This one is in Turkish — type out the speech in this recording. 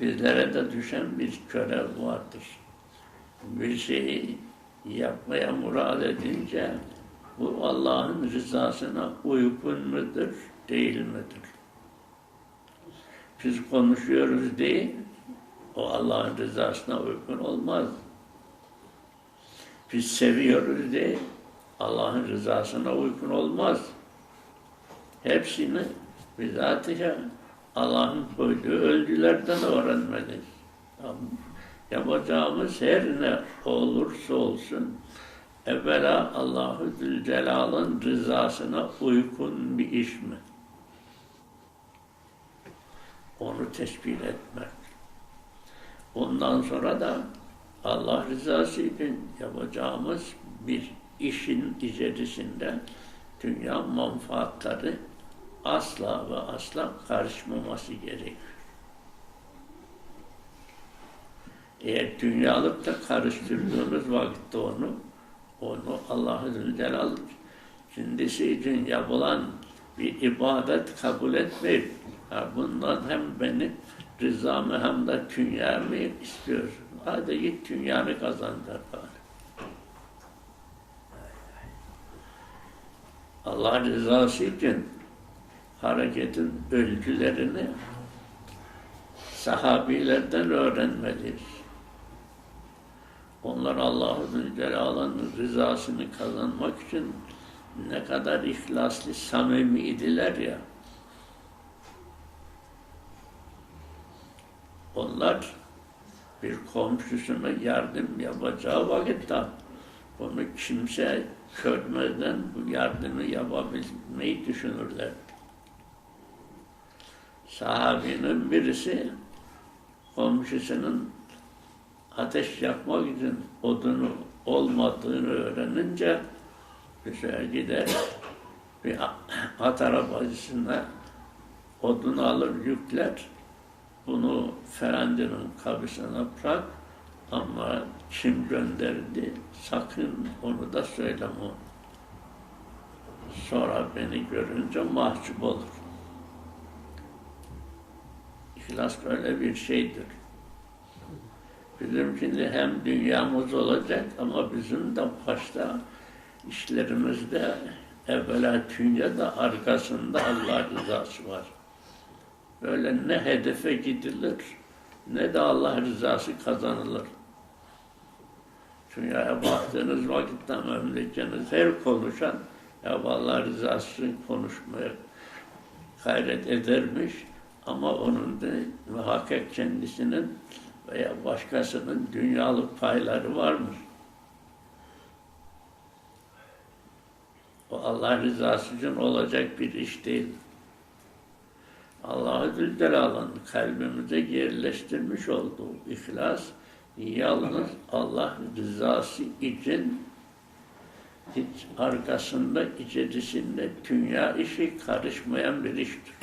bizlere de düşen bir görev vardır. Bir şeyi yapmaya murad edince bu Allah'ın rızasına uygun mudur, değil midir? Biz konuşuyoruz değil, o Allah'ın rızasına uygun olmaz. Biz seviyoruz diye Allah'ın rızasına uygun olmaz. Hepsini bizatihi Allah'ın koyduğu ölçülerden öğrenmeliyiz. Tamam. Yapacağımız her ne olursa olsun evvela Allahu Zülcelal'ın rızasına uygun bir iş mi? Onu tespit etmek. Ondan sonra da Allah rızası için yapacağımız bir işin içerisinde dünya menfaatları asla ve asla karışmaması gerekir. Eğer dünyalıkta karıştırdığınız vakitte onu, onu Allah-u Zülcelal kendisi için yapılan bir ibadet kabul etmeyip, ha bundan hem benim rızamı hem de dünyamı istiyor. Hadi git dünyanı kazandır bari. Allah rızası için hareketin ölçülerini sahabilerden öğrenmeliyiz. Onlar Allahu Zülcelal'ın rızasını kazanmak için ne kadar ihlaslı, samimiydiler ya. Onlar bir komşusuna yardım yapacağı vakitte bunu kimse görmeden bu yardımı yapabilmeyi düşünürler. Sahabinin birisi komşusunun ateş yakmak için odunu olmadığını öğrenince süre gider bir at arabasına odun alır yükler bunu Ferendinin kabisine bırak ama kim gönderdi sakın onu da söyleme. Sonra beni görünce mahcup olur. İhlas böyle bir şeydir. Bizim şimdi hem dünyamız olacak ama bizim de başta işlerimizde evvela dünyada arkasında Allah rızası var. Böyle ne hedefe gidilir ne de Allah rızası kazanılır. Dünyaya baktığınız vakitte memlekeniz her konuşan ya Allah rızası için konuşmaya gayret edermiş ama onun da muhakkak kendisinin veya başkasının dünyalık payları varmış. O Allah rızası için olacak bir iş değil. Allah-u Zülcelal'ın kalbimize yerleştirmiş olduğu ihlas, yalnız Allah rızası için hiç arkasında, içerisinde dünya işi karışmayan bir iştir.